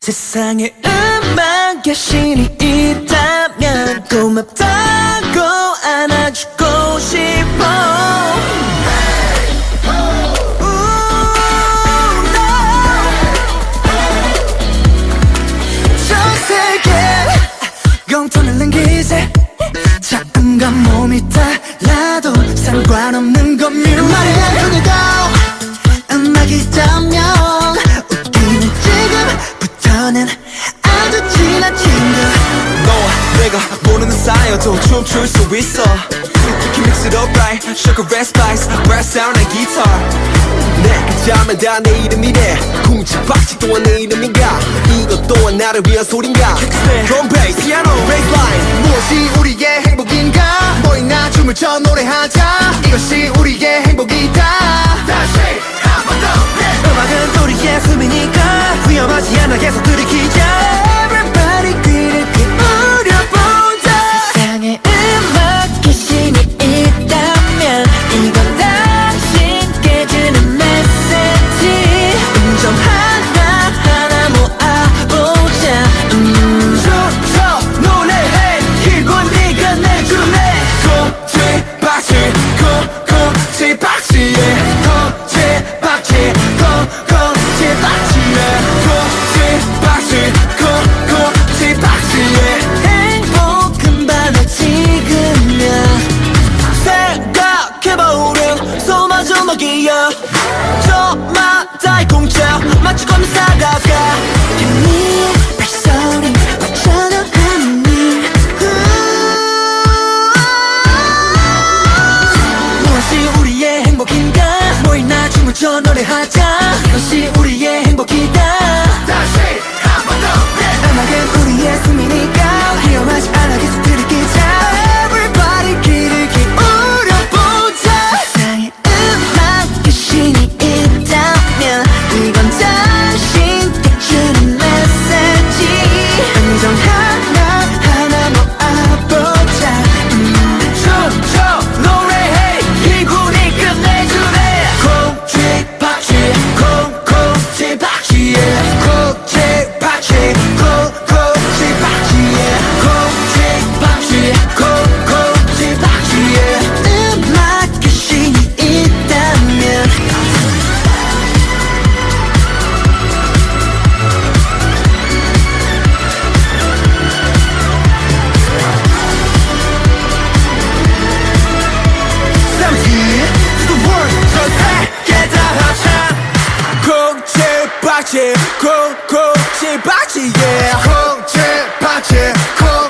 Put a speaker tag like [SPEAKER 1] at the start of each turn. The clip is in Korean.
[SPEAKER 1] 세상에 음악 여신이 있다면 고맙다고 뛰어도
[SPEAKER 2] 춤출 수 있어 You can mix it up right Sugar and spice Brass sound and guitar 내가 자마다 내 이름이래 쿵짝박치 또한 내 이름인가 이것 또한 나를 위한 소린가 Drum, bass, piano, bassline
[SPEAKER 3] 무엇이 우리의 행복인가 너희나 춤을 춰 노래하자 이것이 우리의 행복
[SPEAKER 2] Gaga 콩칠파치 yeah 콩칠파치
[SPEAKER 3] 콩